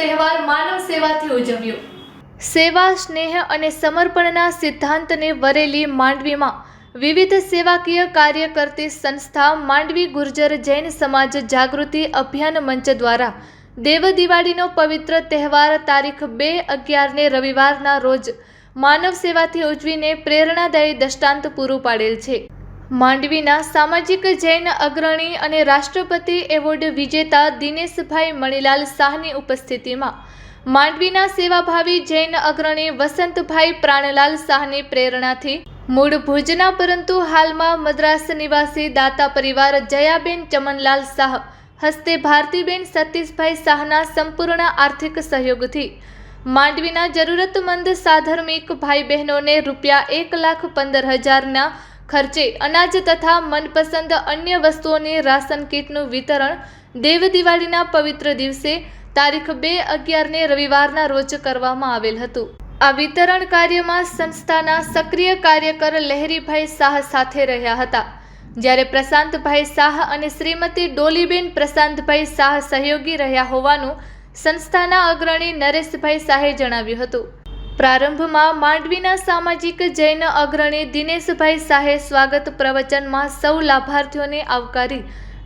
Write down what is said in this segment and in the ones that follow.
તહેવાર માનવ સેવાથી ઉજવ્યો. સેવા, સ્નેહ અને સમર્પણના સિદ્ધાંતને વરેલી માંડવીમાં વિવિધ સેવાકીય કાર્ય કરતી સંસ્થા માંડવી ગુર્જર જૈન સમાજ જાગૃતિ અભિયાન મંચ દ્વારા દેવ દિવાળીનો પવિત્ર તહેવાર તારીખ બે અગિયારને રવિવારના રોજ માનવ સેવાથી ઉજવીને પ્રેરણાદાયી દૃષ્ટાંત પૂરું પાડેલ છે. માંડવીના સામાજિક જૈન અગ્રણી અને રાષ્ટ્રપતિ એવોર્ડ વિજેતા દિનેશભાઈ મણીલાલ શાહની ઉપસ્થિતિમાં માંડવીના સેવાભાવી જૈન અગ્રણી વસંતભાઈ પ્રાણલાલ શાહની પ્રેરણાથી મૂળ ભુજના પરંતુ હાલમાં મદ્રાસ નિવાસી દાતા પરિવાર જયાબેન ચમનલાલ શાહ હસ્તે ભારતીબેન સતીશભાઈ શાહના સંપૂર્ણ આર્થિક સહયોગથી માંડવીના જરૂરતમંદ સાધર્મિક ભાઈ બહેનોને રૂપિયા એક લાખ પંદર હજારના ખર્ચે અનાજ તથા મનપસંદ અન્ય વસ્તુઓની રાશન કીટનું વિતરણ દેવ દિવાળીના પવિત્ર દિવસે તારીખ બે અગિયારને રવિવારના રોજ કરવામાં આવેલ હતું. આ વિતરણ કાર્યમાં સંસ્થાના સક્રિય કાર્યકર લહેરીભાઈ શાહ સાથે રહ્યા હતા. જ્યારે પ્રશાંતભાઈ શાહ અને શ્રીમતી ડોલીબેન પ્રશાંતભાઈ શાહ સહયોગી રહ્યા હોવાનું સંસ્થાના અગ્રણી નરેશભાઈ શાહે જણાવ્યું હતું. પ્રારંભમાં માંડવીના સામાજિક જૈન અગ્રણી દિનેશભાઈ શાહે સ્વાગત પ્રવચનમાં સૌ લાભાર્થીઓને આવકારી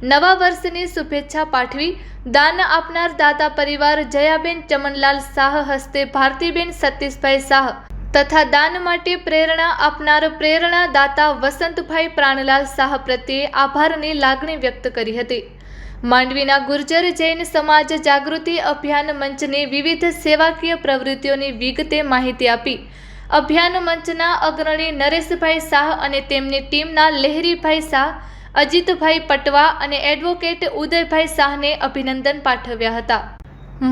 નવા વર્ષની શુભેચ્છા પાઠવી દાન આપનાર દાતા પરિવાર જયાબેન ચમનલાલ શાહ હસ્તે ભારતીબેન સતીશભાઈ શાહ તથા દાન માટે પ્રેરણા આપનાર પ્રેરણા દાતા વસંતભાઈ પ્રાણલાલ શાહ પ્રત્યે આભારની લાગણી વ્યક્ત કરી હતી. માંડવીના ગુર્જર જૈન સમાજ જાગૃતિ અભિયાન મંચની વિવિધ સેવાકીય પ્રવૃત્તિઓની વિગતે માહિતી આપી. અભિયાન મંચના અગ્રણી નરેશભાઈ શાહ અને તેમની ટીમના લહેરીભાઈ શાહ, અજીતભાઈ પટવા અને એડવોકેટ ઉદયભાઈ શાહને અભિનંદન પાઠવ્યા હતા.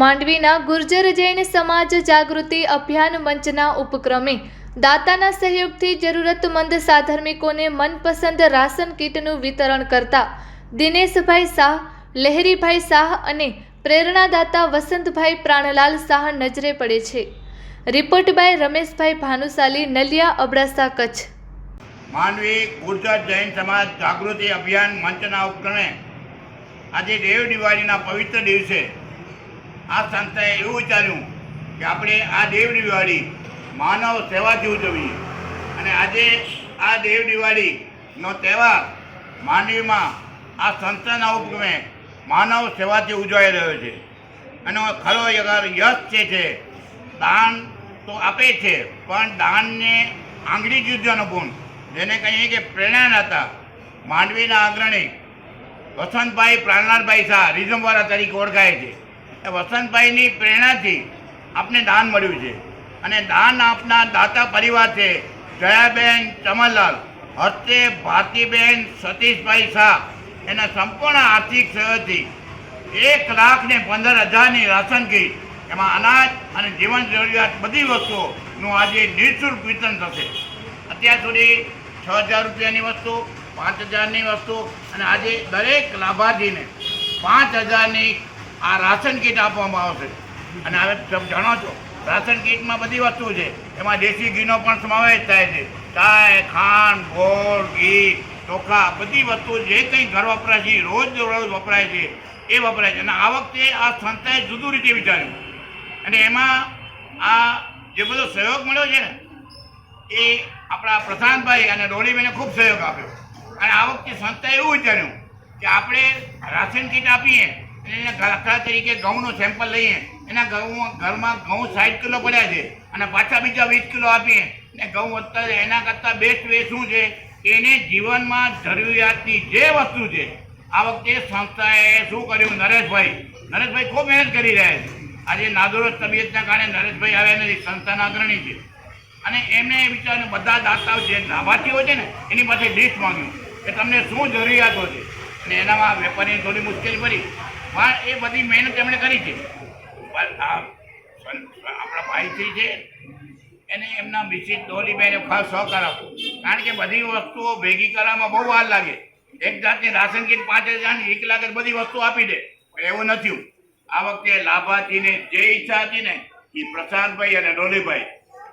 માંડવીના ગુર્જર જૈન સમાજ જાગૃતિ અભિયાન મંચના ઉપક્રમે દાતાના સહયોગથી જરૂરતમંદ સાધર્મિકોને મનપસંદ રાશન કીટનું વિતરણ કરતા દિનેશભાઈ શાહ લહેરીભાઈ શાહ અને પ્રેરણાદાતા વસંતભાઈ પ્રાણલાલ શાહ નજરે પડે છે. Report by Rameshbhai Bhanushali, Naliya Abdasa Kutch. માનવી ગુર્જર જૈન સમાજ જાગૃતિ અભિયાન મંચના ઉપક્રમે આજે દેવ દિવાળીના પવિત્ર દિવસે આ સંસ્થાએ એવું વિચાર્યું કે આપણે આ દેવ દિવાળી માનવ સેવાથી ઉજવીએ. અને આજે આ દેવ દિવાળીનો તહેવાર માંડવીમાં આ સંસ્થાના ઉપક્રમે માનવ સેવાથી ઉજવાઈ રહ્યો છે. અને ખરો યશ જે છે, દાન તો આપે છે, પણ દાનને આંગળી જુદ્ધનો ગુણ, જેને કહીએ કે પ્રેરણા હતા. માંડવીના અગ્રણી વસંતભાઈ પ્રાણનાથભાઈ શાહ રિઝમવાળા તરીકે ઓળખાય છે. એ વસંતભાઈની પ્રેરણાથી આપને દાન મળ્યું છે. અને દાન આપનાર દાતા પરિવાર છે, જયાબેન ચમનલાલ હસ્તે ભારતીબેન સતીશભાઈ શાહ. એના સંપૂર્ણ આર્થિક સહયોગથી એક લાખ ને પંદર હજારની રાશન કીટ, એમાં અનાજ અને જીવન જરૂરિયાત બધી વસ્તુઓનું આજે નિઃશુલ્ક વિતરણ થશે. અત્યાર સુધી છ હજાર રૂપિયાની વસ્તુ, પાંચ હજારની વસ્તુ અને આજે દરેક લાભાર્થીને પાંચ હજારની આ રાશન કીટ આપવામાં આવશે. અને હવે તમે જાણો છો, રાશન કીટમાં બધી વસ્તુ છે. એમાં દેશી ઘીનો પણ સમાવેશ થાય છે. ચાય, ખાંડ, ગોળ, ઘી ચોખા બધી વસ્તુ જે કંઈ ઘર વપરાય છે રોજ રોજ વપરાય છે, એ વપરાય છે. અને આ વખતે આ સંસ્થાએ જુદું રીતે વિચાર્યું. અને એમાં આ જે બધો સહયોગ મળ્યો છે ને, એ આપણા પ્રશાંતભાઈ અને ડોલીબેને ખૂબ સહયોગ આપ્યો. અને આ વખતે સંસ્થાએ એવું વિચાર્યું કે આપણે રાશન કીટ આપીએ અને એના દાખલા તરીકે ઘઉંનું સેમ્પલ લઈએ. એના ઘઉં, ઘરમાં ઘઉં સાઠ કિલો પડ્યા છે અને પાછા બીજા વીસ કિલો આપીએ. અને ઘઉં વધતા એના કરતાં બેસ્ટ વે શું છે? એને જીવનમાં જરૂરિયાતની જે વસ્તુ છે, આ વખતે સંસ્થાએ શું કર્યું? નરેશભાઈ. નરેશભાઈ ખૂબ મહેનત કરી રહ્યા છે. આજે નાદુરસ્ત તબિયતના કારણે નરેશભાઈ આવ્યા નથી, સંસ્થાના અગ્રણી છે. અને એમને વિચારને બધા દાતાઓ જે લાભાર્થીઓ છે ને, એની પાસે લિસ્ટ માંગ્યું કે તમને શું જરૂરિયાતો છે? અને એનામાં વેપારીને થોડી મુશ્કેલી પડી. પણ એ બધી મહેનત એમણે કરી છે. આપણા ભાઈથી છે એને એમના મિસિસ ડોલીબેને ખાસ સહકાર આપો કારણ કે બધી વસ્તુઓ ભેગી કરવામાં બહુ વાર લાગે. એક જાતની રાશન કીટ પાંચ હજારની એક લાખ બધી વસ્તુ આપી દે. એવું નથી આ વખતે લાભાર્થીને જે ઈચ્છા હતી ને, એ પ્રશાંતભાઈ અને ડોલીભાઈ.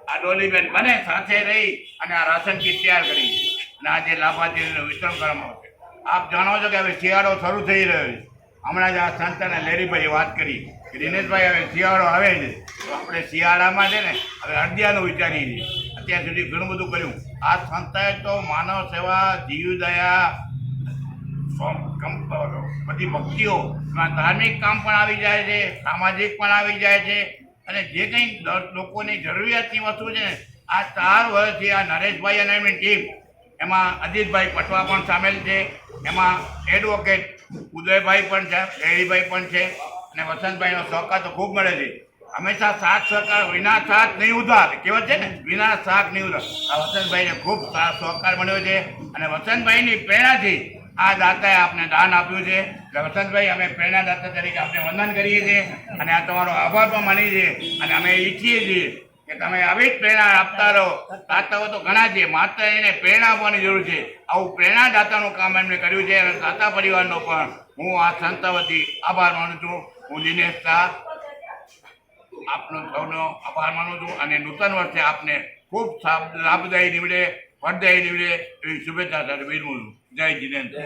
આ ડોલીબેન બને સાથે રહી અને આ રાશન કીટ તૈયાર કરી અને આજે લાભાર્થીઓને વિતરણ કરવામાં આવશે. આપ જાણો છો કે હવે શિયાળો શરૂ થઈ રહ્યો છે. હમણાં જ આ સંતાને લેરીભાઈએ વાત કરી. દિનેશભાઈ હવે શિયાળો આવે છે તો આપણે શિયાળામાં છે ને, હવે અડદિયાનું વિચારીએ છીએ. અત્યાર સુધી ઘણું બધું કર્યું. આ સંસ્થાએ તો માનવ સેવા જીવદયા બધી ભક્તિઓ. ધાર્મિક કામ પણ આવી જાય છે, સામાજિક પણ આવી જાય છે. અને જે કંઈ લોકોની જરૂરિયાતની વસ્તુ છે ને, આ ચાર વર્ષથી આ નરેશભાઈ અને એમની ટીમ એમાં અજીતભાઈ પટવા પણ સામેલ છે. એમાં એડવોકેટ ઉદયભાઈ પણ છે રેડીભાઈ પણ છે. અને વસંતભાઈનો સહકાર તો ખૂબ મળે છે. હંમેશા સાથ સહકાર, વિના સાથ નહીં ઉધાર. કહેવત છે ને? વિના સાથ નહીં ઉધાર. આ વસંતભાઈને ખૂબ સહકાર મળ્યો છે. અને વસંતભાઈની પ્રેરણાથી આ દાતાએ આપને દાન આપ્યું છે. એટલે વસંતભાઈ, અમે પ્રેરણાદાતા તરીકે આપણે વંદન કરીએ છીએ. અને આ તમારો આભાર પણ માનીએ છીએ. અને અમે ઈચ્છીએ છીએ કે તમે આવી જ પ્રેરણા આપતા રહો. દાતાઓ તો ઘણા છે. માત્ર એને પ્રેરણા આપવાની જરૂર છે. આવું પ્રેરણાદાતાનું કામ એમણે કર્યું છે. અને દાતા પરિવારનો પણ હું આ સંસ્થા વતી આભાર માનું છું. હું દિનેશ આપનો સૌનો આભાર માનું છું અને નૂતન વર્ષે આપને ખૂબ લાભદાયી નીવડે ફળદાયી નીવડે એવી શુભેચ્છા સાથે વિરમું છું. જય જીનેન્દ્ર.